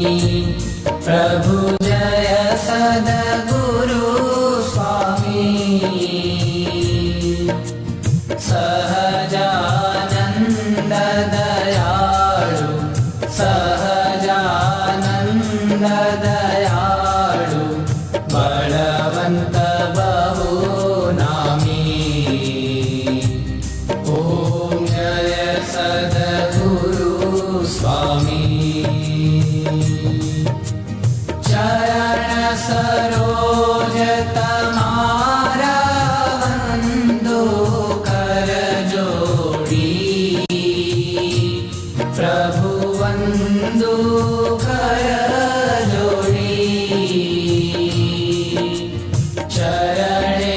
प्रभु जय सद्गुरु स्वामी। सहजानन्द चरणे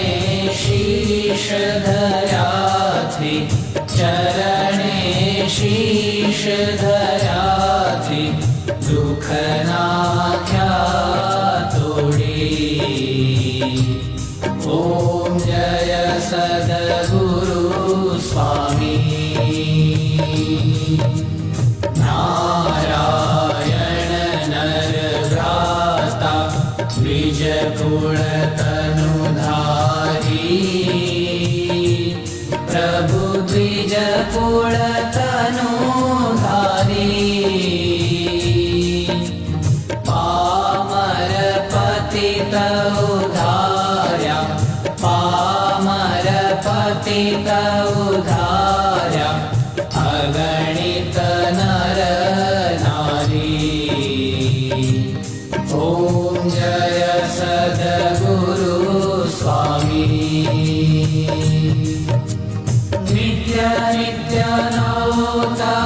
धराथि चरणे शीश धराथि दुःखनाख्या द्विजकुलतनुधारी प्रभु द्विजकुलतनुधारी नित्य नित्य नौतम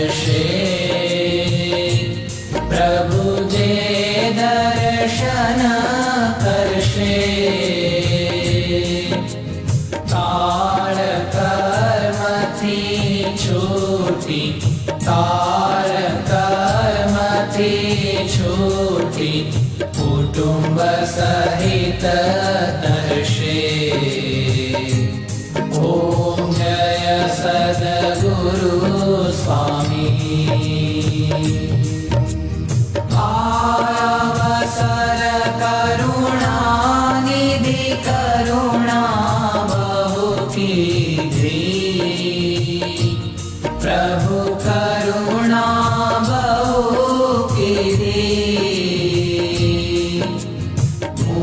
छोटी कुटुंब सहित दर्शे ॐ जय सद्गुरु स्वामी। आवसर करुणानिधि करुणा बहु कीधी प्रभु करुणा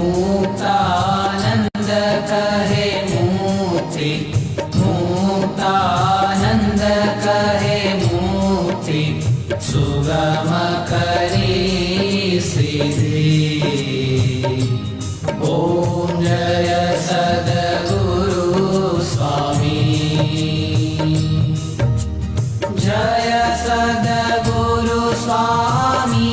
मुक्तानन्द कहे मूर्ति मुक्तानन्द कहे मूर्ति सुगम करी सिद्धि। ॐ जय सद्गुरु स्वामी। जय सद्गुरु स्वामी